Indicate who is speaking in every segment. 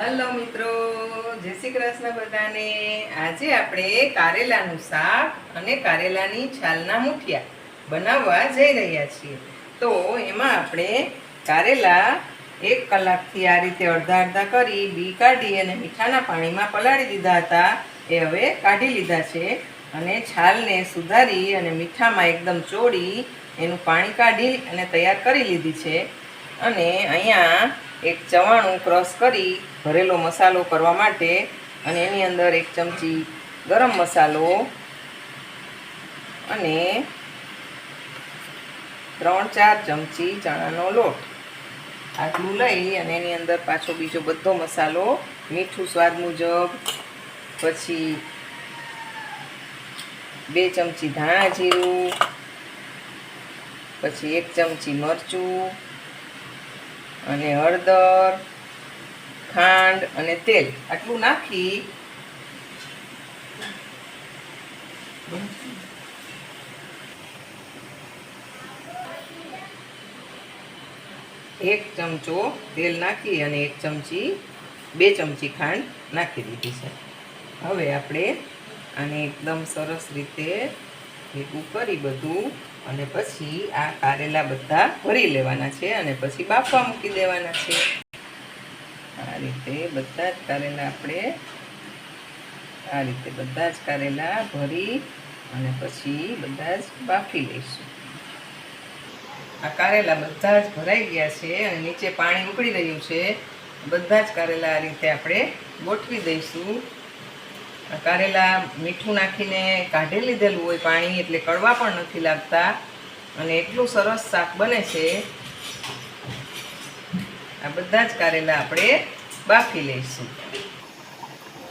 Speaker 1: Hello મિત્રો, જય શ્રી કૃષ્ણ બધાને. આજે આપણે કારેલાનું શાક અને કારેલાની છાલના મુઠિયા બનાવવા જઈ રહ્યા છીએ. તો એમાં આપણે કારેલા એક કલાકથી આ રીતે અડધા અડધા કરી, બી કાઢી અને મીઠાના પાણીમાં પલાળી દીધા હતા. એ હવે કાઢી લીધા છે અને છાલને સુધારી અને મીઠામાં એકદમ ચોળી એનું પાણી કાઢી અને તૈયાર કરી લીધી છે. અને અહીંયા એક ચવાણું ક્રશ કરી ભરેલો મસાલો કરવા માટે અને એની અંદર એક ચમચી ગરમ મસાલો અને ત્રણ ચાર ચમચી ચણાનો લોટ. આટલું લઈ અને એની અંદર પાછો બીજો બધો મસાલો, મીઠું સ્વાદ મુજબ, પછી બે ચમચી ધાણા જીરું, પછી એક ચમચી મરચું અને હળદર, ખાંડ અને તેલ. આટલું નાખી એક ચમચો તેલ નાખી અને એક ચમચી, બે ચમચી ખાંડ નાખી દીધી છે. હવે આપણે આને એકદમ સરસ રીતે ભેગું કરી બધું અને પછી આ કારેલા બધા ભરી લેવાના છે અને પછી બાફવા મૂકી દેવાના છે. આ રીતે બધા જ કારેલા આપણે આ રીતે બધા જ કારેલા ભરી અને પછી બધા જ બાફી લઈશું. આ કારેલા બધા જ ભરાઈ ગયા છે અને નીચે પાણી ઉકળી રહ્યું છે. બધા જ કારેલા આ રીતે આપણે ગોઠવી દઈશું. કારેલા મીઠું નાખીને કાઢી લીધેલું હોય પાણી, એટલે કડવા પણ નથી લાગતા. અને એટલું સરસ શાક બને છે. આ બધા જ કારેલા આપણે બાફી લઈશું.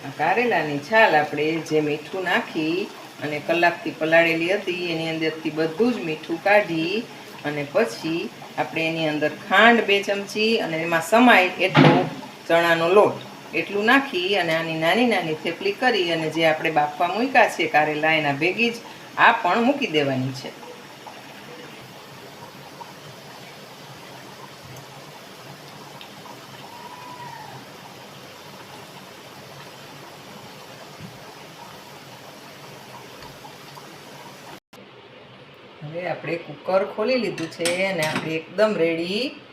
Speaker 1: આ કારેલાની છાલ આપણે જે મીઠું નાખી અને કલાકથી પલાળેલી હતી, એની અંદરથી બધું જ મીઠું કાઢી અને પછી આપણે એની અંદર ખાંડ બે ચમચી અને એમાં સમાય એટલો ચણાનો લોટ. એટલું નાખી અને આની નાની નાની થેપલી કરી અને જે આપણે બાફવા મૂક્યા છે કારેલા, એના ભેગી જ આ પણ મૂકી દેવાની છે. હવે આપણે કુકર ખોલી લીધું છે અને આપણે એકદમ રેડી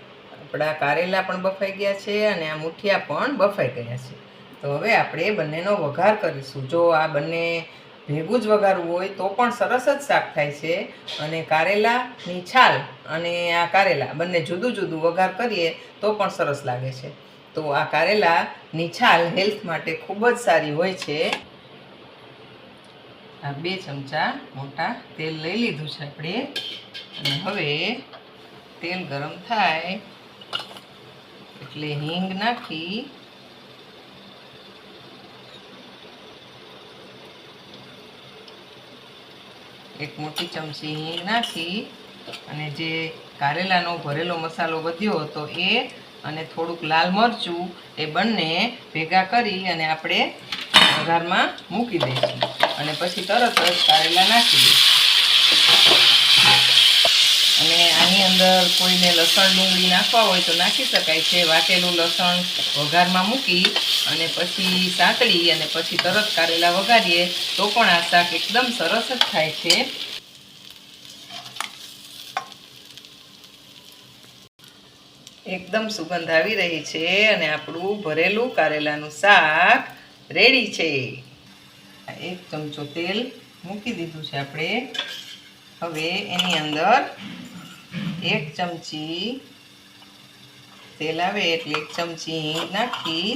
Speaker 1: આપણા કારેલા પણ બફાઈ ગયા છે અને આ મુઠિયા પણ બફાઈ ગયા છે. તો હવે આપણે બંનેનો વઘાર કરીશું. જો આ બંને ભેગું જ વઘારવું હોય તો પણ સરસ જ શાક થાય છે અને કારેલાની છાલ અને આ કારેલા બંને જુદું જુદું વઘાર કરીએ તો પણ સરસ લાગે છે. તો આ કારેલાની છાલ હેલ્થ માટે ખૂબ જ સારી હોય છે. આ બે ચમચા મોટા તેલ લઈ લીધું છે આપણે. અને હવે તેલ ગરમ થાય. એટલે હિંગ નાખી. એક મોટી ચમચી હિંગ નાખી અને જે કારેલાનો ભરેલો મસાલો વધ્યો હતો એ અને થોડુંક લાલ મરચું એ બંને ભેગા કરી અને આપણે વઘારમાં મૂકી દઈશું. અને પછી તરત જ કારેલા નાખી દઈશું. અંદર કોઈને લસણ ડુંગળી નાખવા હોય તો નાખી શકાય છે. વાટેલું લસણ વઘારમાં મૂકી અને પછી સાંતળી અને પછી તરત કારેલા વઘારીએ તો પણ આ શાક એકદમ સરસ જ થાય છે. એકદમ સુગંધ આવી રહી છે અને આપણું ભરેલું કારેલાનું શાક રેડી છે. એક ચમચો તેલ મૂકી દીધું છે આપણે. હવે એની અંદર એક ચમચી તેલ આવે એટલે એક ચમચી નાખી.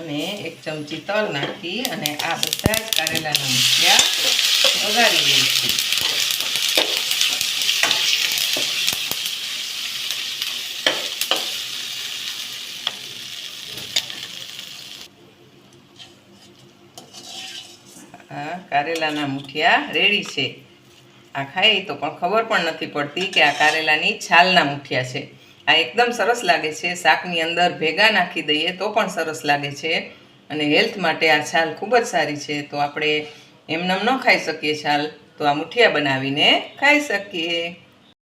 Speaker 1: અને એક ચમચી તલ નાખી અને આ બધા જ કારેલાના મૂક્યા વઘારી લઈશું કારેલાના મુઠિયા રેડી છે. આ ખાઈ તો પણ ખબર પણ નથી પડતી કે આ કારેલાની છાલના મુઠિયા છે. આ એકદમ સરસ લાગે છે. શાકની અંદર ભેગા નાખી દઈએ તો પણ સરસ લાગે છે. અને હેલ્થ માટે આ છાલ ખૂબ જ સારી છે. તો આપણે એમનેમ ન ખાઈ શકીએ છાલ. તો આ મુઠિયા બનાવીને ખાઈ શકીએ.